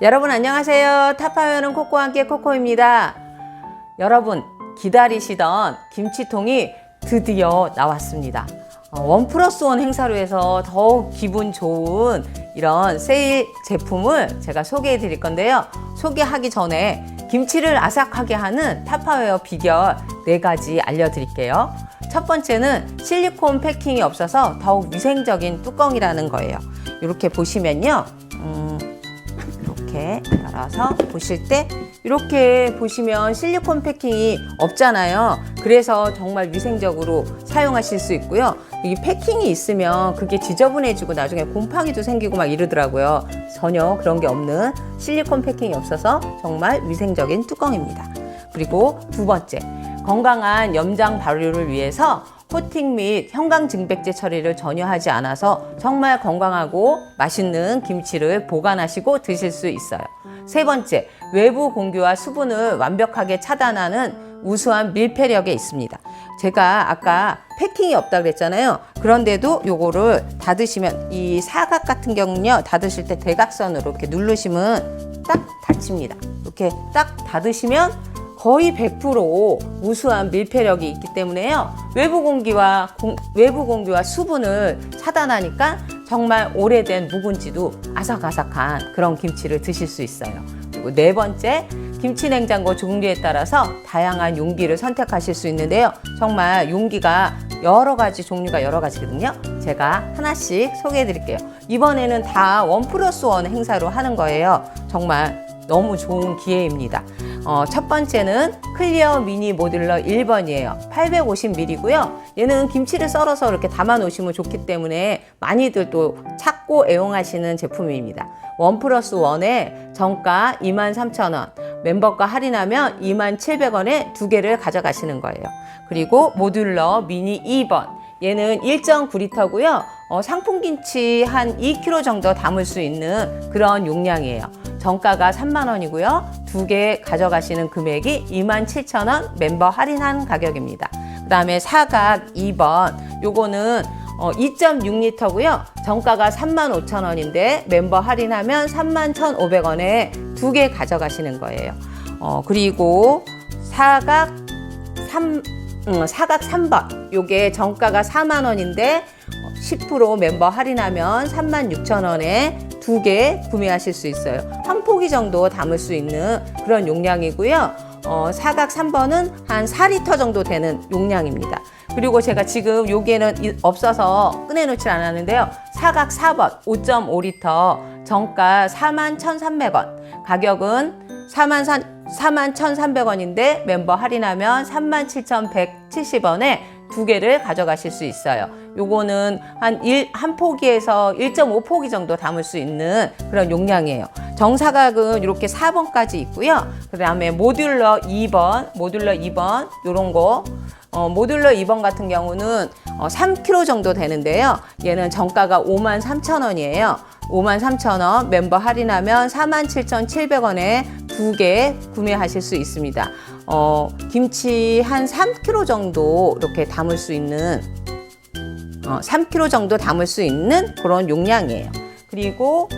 여러분 안녕하세요. 타파면은 코코와 함께 코코입니다. 여러분 기다리시던 김치통이 드디어 나왔습니다. 어, 원 플러스 원 행사로 해서 더욱 기분 좋은 이런 세일 제품을 제가 소개해 드릴 건데요. 소개하기 전에 김치를 아삭하게 하는 타파웨어 비결 네 가지 알려드릴게요. 첫 번째는 실리콘 패킹이 없어서 더욱 위생적인 뚜껑이라는 거예요. 이렇게 보시면요. 음, 이렇게 열어서 보실 때 이렇게 보시면 실리콘 패킹이 없잖아요. 그래서 정말 위생적으로 사용하실 수 있고요. 이 패킹이 있으면 그게 지저분해지고 나중에 곰팡이도 생기고 막 이러더라고요. 전혀 그런 게 없는 실리콘 패킹이 없어서 정말 위생적인 뚜껑입니다. 그리고 두 번째, 건강한 염장 발효를 위해서 코팅 및 형광 증백제 처리를 전혀 하지 않아서 정말 건강하고 맛있는 김치를 보관하시고 드실 수 있어요. 세 번째, 외부 공기와 수분을 완벽하게 차단하는 우수한 밀폐력에 있습니다. 제가 아까 패킹이 없다 그랬잖아요. 그런데도 요거를 닫으시면 이 사각 같은 경우는요. 닫으실 때 대각선으로 이렇게 누르시면 딱 닫힙니다. 이렇게 딱 닫으시면 거의 100% 우수한 밀폐력이 있기 때문에요. 외부 공기와 공- 외부 공기와 수분을 차단하니까 정말 오래된 묵은지도 아삭아삭한 그런 김치를 드실 수 있어요. 그리고 네 번째, 김치 냉장고 종류에 따라서 다양한 용기를 선택하실 수 있는데요. 정말 용기가 여러 가지 종류가 여러 가지거든요. 제가 하나씩 소개해 드릴게요. 이번에는 다 원 플러스 원 행사로 하는 거예요. 정말 너무 좋은 기회입니다. 어, 첫 번째는 클리어 미니 모듈러 1번이에요. 850ml고요. 얘는 김치를 썰어서 이렇게 담아 놓으시면 좋기 때문에 많이들 또 찾고 애용하시는 제품입니다. 원 플러스 원에 정가 23,000원, 멤버가 할인하면 27,700원에 두 개를 가져가시는 거예요. 그리고 모듈러 미니 2번. 얘는 1.9리터고요. 어, 상품김치 한 2kg 정도 담을 수 있는 그런 용량이에요. 정가가 3만 원이고요. 두 개 가져가시는 금액이 27,000원 멤버 할인한 가격입니다. 그 다음에 사각 2번. 요거는 어, 2.6리터고요. 정가가 3만 5천 원인데 멤버 할인하면 3만 1,500원에 두 개 가져가시는 거예요. 어, 그리고 사각 3, 음, 사각 3번. 요게 정가가 4만 원인데 10% 멤버 할인하면 3만 6천 원에 두 개 구매하실 수 있어요. 한 포기 정도 담을 수 있는 그런 용량이고요. 어, 사각 3번은 한 4리터 정도 되는 용량입니다. 그리고 제가 지금 여기에는 이- 없어서 꺼내놓질 않았는데요. 사각 4번 5.5리터 정가 4만 1,300원. 가격은 4만 4만 1,300원인데 멤버 할인하면 3만 7,170원에 두 개를 가져가실 수 있어요. 요거는 한 일, 한 포기에서 1.5포기 정도 담을 수 있는 그런 용량이에요. 정사각은 이렇게 4번까지 있고요. 그 다음에 모듈러 2번, 모듈러 2번, 요런 거. 어, 모듈러 2번 같은 경우는 어, 3kg 정도 되는데요. 얘는 정가가 5만 3천 원이에요. 5만 3천 원 멤버 할인하면 4만 7,700원에 두 개 구매하실 수 있습니다. 어, 김치 한 3kg 정도 이렇게 담을 수 있는 어, 3kg 정도 담을 수 있는 그런 용량이에요. 그리고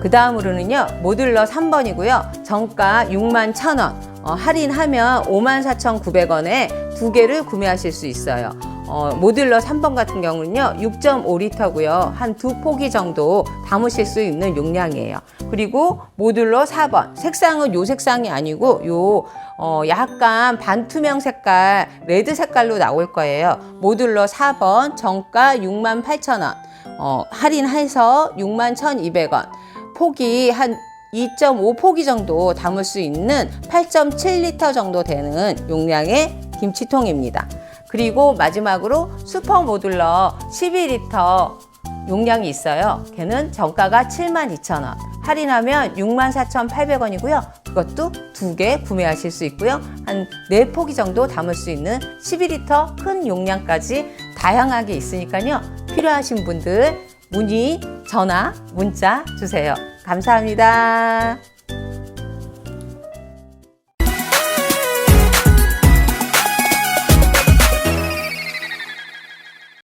그 다음으로는요, 모듈러 3번이고요. 정가 6만 1,000원. 어, 할인하면 5만 4,900원에 두 개를 구매하실 수 있어요. 어, 모듈러 3번 같은 경우는요, 6.5리터고요. 한 두 포기 정도 담으실 수 있는 용량이에요. 그리고 모듈러 4번. 색상은 요 색상이 아니고, 요, 어, 약간 반투명 색깔, 레드 색깔로 나올 거예요. 모듈러 4번, 정가 6만 8천원. 어, 할인해서 6만 1,200원. 폭이 한 2.5포기 정도 담을 수 있는 8.7리터 정도 되는 용량의 김치통입니다. 그리고 마지막으로 슈퍼 모듈러 12리터 용량이 있어요. 걔는 정가가 72,000원. 할인하면 64,800원이고요. 그것도 두 개 구매하실 수 있고요. 한 네 포기 정도 담을 수 있는 12리터 큰 용량까지 다양하게 있으니까요. 필요하신 분들 문의, 전화, 문자 주세요. 감사합니다.